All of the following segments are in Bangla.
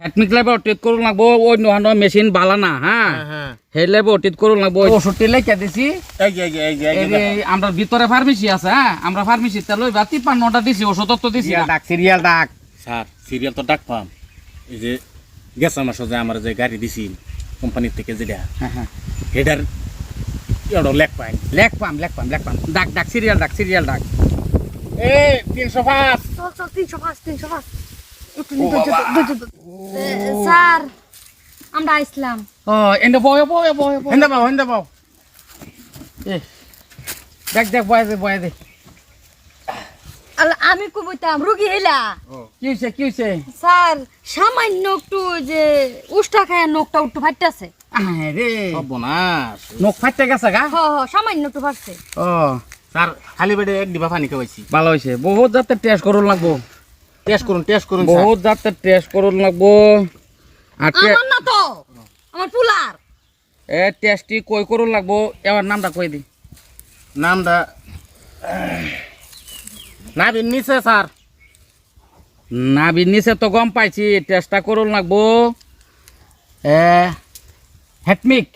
হেডমিক লেবে অটিত করুন লাগবো অন্য অন্য মেশিন বালা না হ্যাঁ সেই লেবে অটিত করুন লাগবো ওষুধটি লেখা দিছি। আমরা ভিতরে ফার্মেসি আছে হ্যাঁ আমরা ফার্মেসিতে লইবা তিপ্পান্নটা দিছি ওষুধ তো দিছি ডাক সিরিয়াল ডাক স্যার সিরিয়াল তো ডাক পাম। এই যে গেছে মাসে যে আমার যে গাড়ি দিছি কোম্পানির থেকে যেটা। হেডার এড়ো লেখ পাই লেখ পাম লেখ পাম লেখ পাম। ডাক ডাক সিরিয়াল ডাক সিরিয়াল ডাক এ তিনশো পাঁচ। তিনশো পাঁচ তিনশো পাঁচ। স্যার আমরা আইসলাম ও বয়ে বয়ে বয়ে হেন্দা পাও হেন্দা পাও এ, দেখ দেখ বয়ে দে বয়ে দে। আমি কবইতাম রুগী হেলা কি হয়েছে কি হয়েছে স্যার সামান্য একটু যে উষ্টা খায় নোকটা একটু ফাটতেছে। আয় রে। সর্বনাশ। নখ ফাটতে গেছে গা? হ হ সামান্য একটু ফাটছে। ও স্যার খালি বেডে এক ডিবা পানি খাওয়াইছি। ভালো হয়েছে বহুত জাতের টেস্ট করুন লাগবো। টেস্ট করুন টেস্ট করুন বহুত জাতের টেস্ট করুন লাগবো। আর আমার না তো আমার পুলার এ টেস্টটি কই করুন লাগবো? এবার নামটা কই দি? নামটা? না নিচে স্যার না নিচে তো গম পাইছি টেস্টটা করুন লাগবো। এ হেটমিক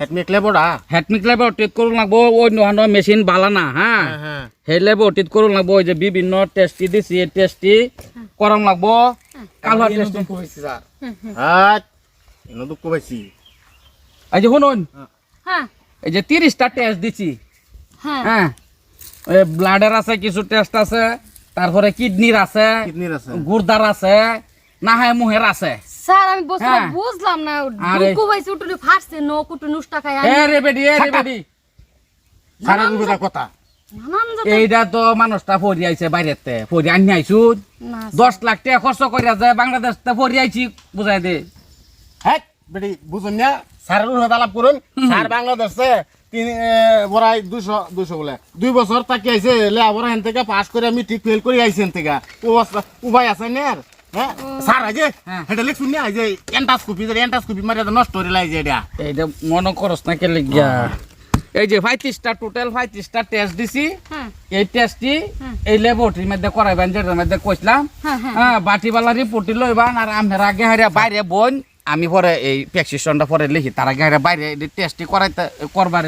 হেটমিক লেব হেটমিক লেব অটিত করুন লাগবো অন্য অন্য মেশিন বালা না হ্যাঁ হ্যাঁ। সেই লেব অটিত করুন লাগবো ওই যে বিভিন্ন টেস্টি দিছি এই টেস্টি করন লাগবো। কালো টেস্টি কইছি স্যার। হ্যাঁ এনো দুঃখ পাইছি। এই যে শুনুন হ্যাঁ। এই যে তিরিশটা টেস্ট দিছি। হ্যাঁ। হ্যাঁ। ব্লাডের আছে কিছু টেস্ট আছে তারপরে কিডনির আছে কিডনির আছে। গুর্দার আছে নাহায় মুহের আছে। স্যার আমি হ্যাঁ। বুঝলাম না। ফাটছে উষ্টা খায় এ রে বেডি এ রে বেডি বিপদা কথা। নানান এইটা তো মানুষটা পড়ি আইছে বাইরেতে পড়ি আনি আইছু দশ লাখ টাকা খরচ করিয়া যায় বাংলাদেশ পড়ি আইছি বুঝাই দে। হ্যাঁ বেটি বুঝুন না? স্যারের উন্নত আলাপ করুন। স্যার বাংলাদেশে তিন এ, বড়াই দুশো দুশো বলে। দুই বছর তাকে আইছে লেবরা হেন থেকে পাস করে আমি ঠিক ফেল করে আইছেন থেকে। উপায় আছে না? হ্যাঁ স্যার আজ হ্যাঁ। এটা না যে এন্টাস্কোপি যে এন্টাস্কোপি মারি নষ্ট করে লাইছে এটা। এইটা মনে করস না কে লিখিয়া এই যে পঁয়ত্রিশটা টোটাল পঁয়ত্রিশটা টেস্ট দিছি। হ্যাঁ। এই টেস্টটি হ্যাঁ। এই ল্যাবরেটরির মধ্যে করাইবেন যেটার মধ্যে কইছিলাম। হ্যাঁ হ্যাঁ। হ্যাঁ বাটিওয়ালা রিপোর্টটি লইবান আর আমরা আগে হারিয়া বাইরে বোন আমি পরে এই প্রেসক্রিপশনটা পরে লিখি তার আগে হারিয়া বাইরে টেস্টটি করাইতে করবার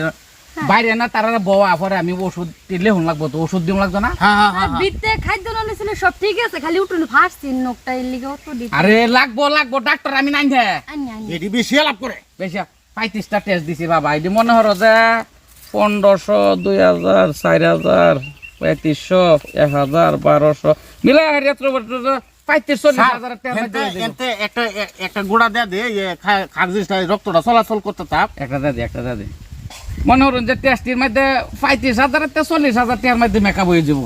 বাইরে না তারা বওয়া পরে আমি ওষুধ দিলে লেহুন লাগবো তো ওষুধ দিন লাগতো না? হ্যাঁ হ্যাঁ বিতে খাদ্য নিছিল সব ঠিক আছে খালি উঠুনি ফাটছে নোকটা এর লিগে দিতে আরে লাগবো লাগবো ডাক্তার আমি নাই দে আনি এটি বেশি আলাপ করে। বেশি পঁয়ত্রিশটা টেস্ট দিছি বাবা এটি মনে হলো যে পনেরোশো দুই হাজার চার হাজার পঁয়ত্রিশশো এক হাজার বারোশো একটা একটা গোড়া দেয়া দে খা- খাক জিনিসটা রক্তটা চলাচল করতে থাক একটা দাদি একটা দাদি মনে যে টেস্টির মধ্যে পঁয়ত্রিশ হাজার থেকে চল্লিশ হাজার টাকার মধ্যে মেকআপ হয়ে যাব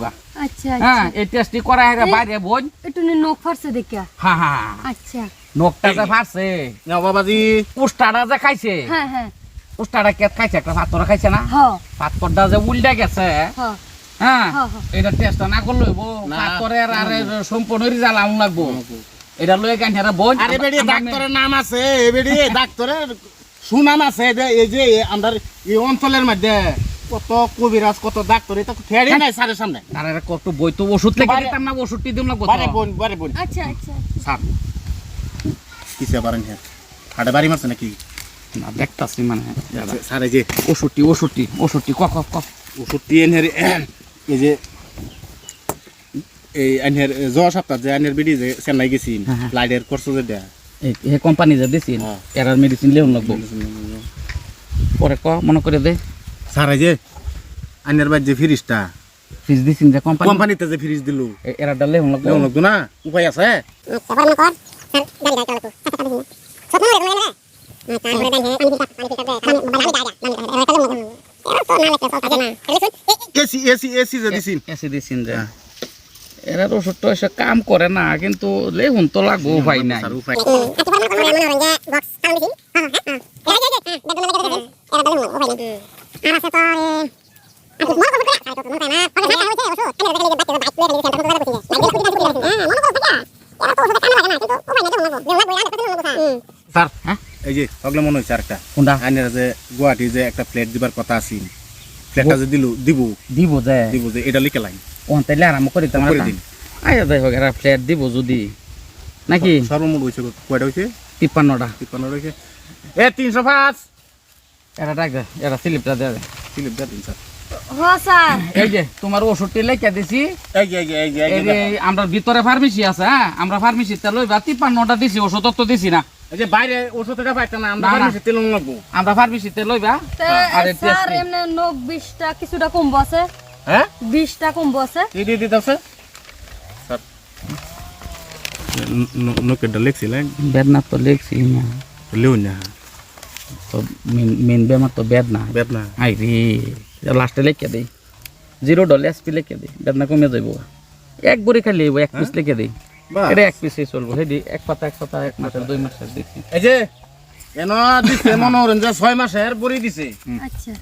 আচ্ছা হ্যাঁ আচ্ছা। এই টেস্টি করা হেরে বাইরে বোন। একটু নোক ফাটছে দেখিয়া হ্যাঁ হ্যাঁ হ্যাঁ। আচ্ছা। নোকটা যে ফাটছে না বাবাজি। পুষ্টাটা যে খাইছে। হ্যাঁ হ্যাঁ। পুষ্টাটা কে খাইছে? একটা পাথর খাইছে না? পাথরটা যে উল্টে গেছে। হ। হ্যাঁ। এটা টেস্টটা না করলে। পাথরের আর সম্পূর্ণ রিজাল্ট আউন লাগবো। এটা লয়ে গান বোন। আরে বেডি ডাক্তারের নাম আছে। এ বেডি ডাক্তারের সুনাম আছে যে এই যে আমরা এই অঞ্চলের মধ্যে কত কবিরাজ কত ডাক্তার এটা তো ফেরি নাই স্যারের সামনে। আর এরা কত বই তো ওষুধ লেগে দিতাম না ওষুধটি দিম লাগবো বারে। বোন বারে বোন। আচ্ছা আচ্ছা। স্যার। কিসে পারেন হ্যাঁ হাটে বাড়ি মারছে নাকি? না দেখতাছি মানে। স্যার এই যে ওষুধটি ওষুধটি ওষুধটি ক ক ক। ওষুধটি এনহের এই যে এই আইনের জ্বর সপ্তাহ যে আইনের বেডি যে চেন্নাই গেছি হ্যাঁ, হ্যাঁ। লাইটের করছ যে দেয়া। এই এই কোম্পানি যে দিছি হ্যাঁ। এরার মেডিসিন লেউন লাগবো পরে ক মনে করে দে স্যার যে আইনের বাদ যে ফ্রিজটা ফিজ দিছিন যে কোম্পানি কোম্পানিতে যে ফ্রিজ দিলু এরাটা লেউন লাগবো কেমন লাগতো না উপায় আছে এসি এসি এসি যে দিছিন এসে দিছিন যে এরার ওষুধটা এসে কাম করে না কিন্তু লেহুন তো লাগবো উপায় নাই। স্যার হ্যাঁ? এই যে প্রবলেম মনে হয়েছে আরেকটা। কোনটা? আইনের যে গুয়াহাটি যে একটা প্লেট দিবার কথা আছে। প্লেটটা যে দিলু দিব। দিব যে। দিব যে এটা লিখে লাইন তাইলে আরাম করে দিতাম। আয়া যাই হোক এরা ফ্ল্যাট দিব যদি। নাকি? সর্বমোট হয়েছে কয়টা হয়েছে তিপ্পান্নটা। তিপ্পান্ন হয়েছে এ তিনশো পাঁচ। এটা ডাক দে এটা স্লিপটা দে। দে। স্লিপ দেন স্যার। এই যে তোমার ওষুধটি লেখা দিছি। আমরা ভিতরে ফার্মেসি আছে হ্যাঁ? আমরা ফার্মেসিতে লইবা তিপ্পান্নটা দিছি ওষুধ তো দিছি না। যে বাইরে ওষুধ এটা না আমরা। তেল লাগবো আমরা ফার্মেসিতে লইবা। আরে স্যার টেস্টি। এমনি নখ বিশটা কিছুটা কমবো আছে। হ্যাঁ? বিশটা কমবো আছে। কি দিয়ে দিতেছে? স্যার। নোকেটটা বেদনা তো লেখছি না। লিও না। তো মেন বেমার তো বেদনা। বেদনা। আই রে লাস্টে লেখে দেই। জিরো ডল এসপি লেখে দেই। বেদনা কমে যাইব। এক বড়ি খালি হইব, এক পিস লিখে দেই। এটা এক পিসে চলবো। হেডি এক পাতা এক পাতা এক মাসের দুই মাসের দিচ্ছি এই যে এন দিছে মনে যে ছয় মাসের বড়ি দিছে। আচ্ছা।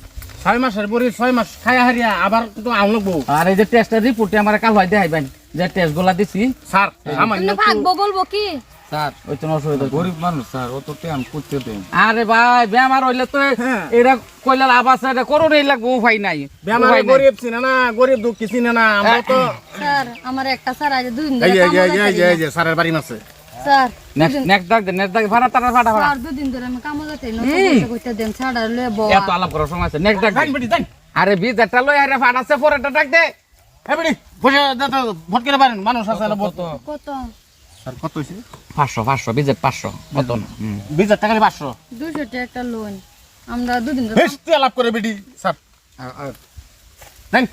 ছয় মাসের বড়ি ছয় মাস খাইয়া হারিয়া আবার তো আম লাগবো। আর এই যে টেস্টের রিপোর্টে আমার কাল হয় দেখাইবেন যে টেস্টগুলা দিছি। স্যার সামান্য ভাগবো বলব কি? স্যার ওই তো অসুবিধা গরিব মানুষ স্যার অত টেন করতে দেন আরে ভাই বেমার হইলে তো হ্যাঁ। এটা কইলে লাভ আছে এটা করোনাই লাগবো উপায় নাই। বেমারে গরিব চিনে না গরিব দুঃখী চিনে না আমরা তো স্যার আমার একটা স্যার আজ এই যে এই যে এই এই এই স্যারের বাড়ি মাসে না। স্যার নেক্সট নেক্সট ডাক দে নেক্সট ডাক ভাড়া তারা ভাড়া ভাড়া। স্যার দুদিন ধরে আমি না। কইতে দেন ছাড়া লয়ে বউ এত আলাপ করার সময় আছে। নেক্সট ডাক আরে লই আরে ফাটাছে পরেরটা ডাক দে। বসে ভোট করে পারেন মানুষ আছে কত? স্যার কত হইছে? পাঁচশো বিজেট পাঁচশো কত? না হাজার টাকা পাঁচশো। দুশো টাকা একটা লোন আমরা দুদিন ধরে লাভ করে বেটি স্যার। নেন